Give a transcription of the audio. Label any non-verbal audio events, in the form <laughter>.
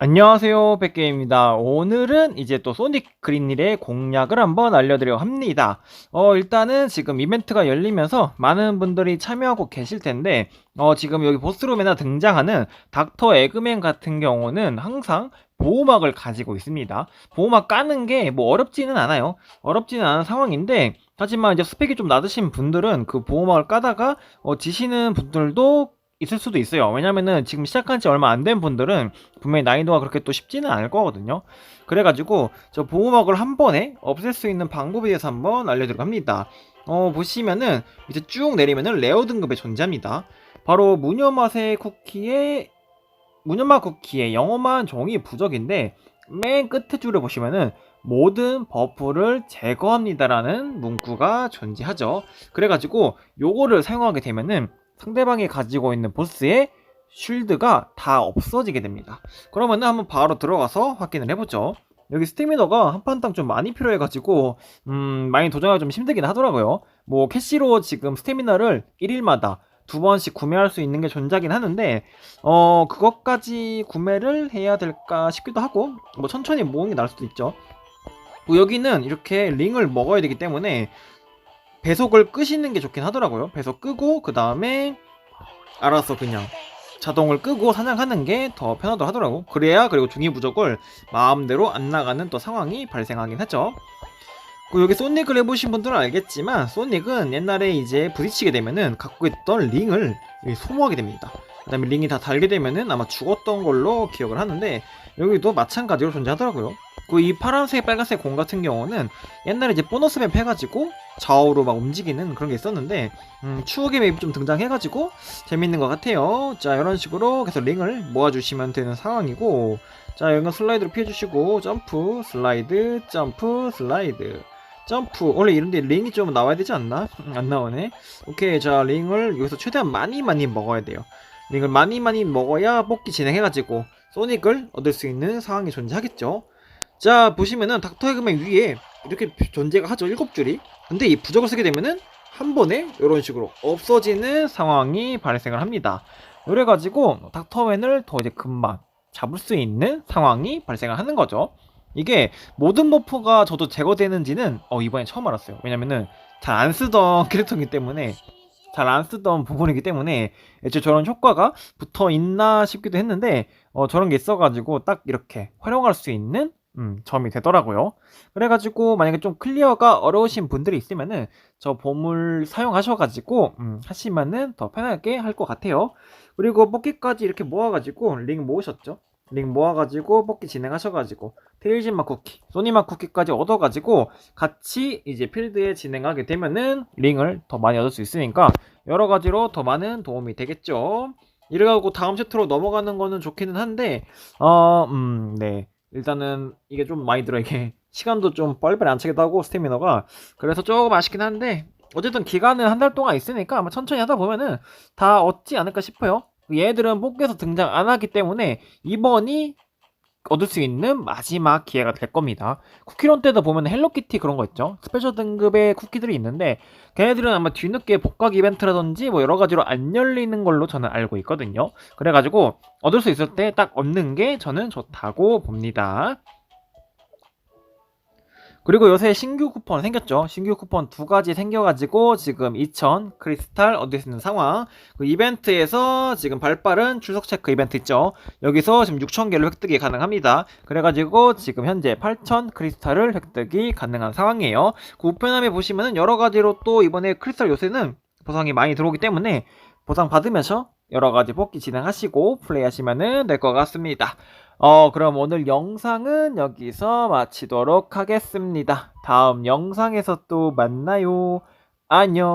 안녕하세요, 백게입니다. 오늘은 이제 또 소닉 그린힐의 공략을 한번 알려드려 합니다. 어, 일단은 지금 이벤트가 열리면서 많은 분들이 참여하고 계실 텐데, 어, 지금 여기 보스룸에나 등장하는 닥터 에그맨 같은 경우는 항상 보호막을 가지고 있습니다. 보호막 까는 게 뭐 어렵지는 않아요. 어렵지는 않은 상황인데, 하지만 이제 스펙이 좀 낮으신 분들은 그 보호막을 까다가 어, 지시는 분들도 있을 수도 있어요. 왜냐면은 지금 시작한 지 얼마 안 된 분들은 분명히 난이도가 그렇게 또 쉽지는 않을 거거든요. 그래가지고 저 보호막을 한 번에 없앨 수 있는 방법에 대해서 한번 알려드리려 합니다. 어, 보시면은 이제 쭉 내리면은 레어 등급에 존재합니다. 바로 무녀맛의 쿠키의 무녀맛 쿠키의 영험한 종이 부적인데 맨 끝에 줄을 보시면은 모든 버프를 제거합니다라는 문구가 존재하죠. 그래가지고 요거를 사용하게 되면은 상대방이 가지고 있는 보스의 쉴드가 다 없어지게 됩니다. 그러면은 한번 바로 들어가서 확인을 해보죠. 여기 스태미너가 한 판당 좀 많이 필요해가지고 음 많이 도전하기 좀 힘들긴 하더라고요. 뭐 캐시로 지금 스태미너를 1일마다 두 번씩 구매할 수 있는 게 존재하긴 하는데 어 그것까지 구매를 해야 될까 싶기도 하고 뭐 천천히 모으는 게 나을 수도 있죠. 뭐 여기는 이렇게 링을 먹어야 되기 때문에 배속을 끄시는 게 좋긴 하더라고요. 배속 끄고 그 다음에 알아서 그냥 자동을 끄고 사냥하는 게 더 편하더 하더라고. 그래야 그리고 중위 부족을 마음대로 안 나가는 또 상황이 발생하긴 하죠. 그 여기 소닉을 해보신 분들은 알겠지만 소닉은 옛날에 이제 부딪히게 되면은 갖고 있던 링을 소모하게 됩니다. 그 다음에 링이 다 달게 되면은 아마 죽었던 걸로 기억을 하는데 여기도 마찬가지로 존재하더라고요. 그 이 파란색, 빨간색 공 같은 경우는 옛날에 이제 보너스 맵 해가지고 좌우로 막 움직이는 그런 게 있었는데 음, 추억의 맵이 좀 등장해가지고 재밌는 것 같아요. 자 이런 식으로 계속 링을 모아주시면 되는 상황이고 자 이건 슬라이드로 피해주시고 점프 슬라이드 점프 슬라이드. 점프. 원래 이런데 링이 좀 나와야 되지 않나? 안 나오네. 오케이. 자 링을 여기서 최대한 많이 많이 먹어야 돼요. 링을 많이 많이 먹어야 뽑기 진행해가지고 소닉을 얻을 수 있는 상황이 존재하겠죠 자 보시면은 닥터 해그맨 위에 이렇게 존재가 하죠 일곱 줄이. 근데 이 부적을 쓰게 되면은 한 번에 이런 식으로 없어지는 상황이 발생을 합니다. 그래가지고 닥터맨을 더 이제 금방 잡을 수 있는 상황이 발생을 하는 거죠. 이게 모든 버프가 저도 제거되는지는 어 이번에 처음 알았어요. 왜냐면은 잘 안 쓰던 <laughs> 캐릭터이기 때문에 잘 안 쓰던 부분이기 때문에 애초에 저런 효과가 붙어 있나 싶기도 했는데 어 저런 게 있어가지고 딱 이렇게 활용할 수 있는 음, 점이 되더라고요. 그래가지고 만약에 좀 클리어가 어려우신 분들이 있으면은 저 보물 사용하셔가지고 음, 하시면은 더 편하게 할 것 같아요. 그리고 뽑기까지 이렇게 모아가지고 링 모으셨죠? 링 모아가지고 뽑기 진행하셔가지고 테일즈맛 쿠키, 소니맛 쿠키까지 얻어가지고 같이 이제 필드에 진행하게 되면은 링을 더 많이 얻을 수 있으니까 여러 가지로 더 많은 도움이 되겠죠. 이래가지고 다음 세트로 넘어가는 거는 좋기는 한데 어, 음, 네. 일단은 이게 좀 많이 들어 이게 <laughs> 시간도 좀 빨리빨리 안 차기도 하고 스태미너가. 그래서 조금 아쉽긴 한데 어쨌든 기간은 한 달 동안 있으니까 아마 천천히 하다 보면은 다 얻지 않을까 싶어요. 얘들은 뽑기에서 등장 안 하기 때문에 이번이 얻을 수 있는 마지막 기회가 될 겁니다. 쿠키론 때도 보면 헬로키티 그런 거 있죠. 스페셜 등급의 쿠키들이 있는데 걔네들은 아마 뒤늦게 복각 이벤트라든지 뭐 여러 가지로 안 열리는 걸로 저는 알고 있거든요. 그래가지고 얻을 수 있을 때 딱 얻는 게 저는 좋다고 봅니다. 그리고 요새 신규 쿠폰 생겼죠. 신규 쿠폰 두 가지 생겨가지고 지금 2000 크리스탈 얻을 수 있는 상황. 그 이벤트에서 지금 발빠른 출석 체크 이벤트 있죠. 여기서 지금 6000개를 획득이 가능합니다. 그래가지고 지금 현재 8000 크리스탈을 획득이 가능한 상황이에요. 그 우편함에 보시면은 여러 가지로 또 이번에 크리스탈 요새는 보상이 많이 들어오기 때문에 보상 받으면서 여러 가지 뽑기 진행하시고 플레이하시면 될 것 같습니다. 어, 그럼 오늘 영상은 여기서 마치도록 하겠습니다. 다음 영상에서 또 만나요. 안녕.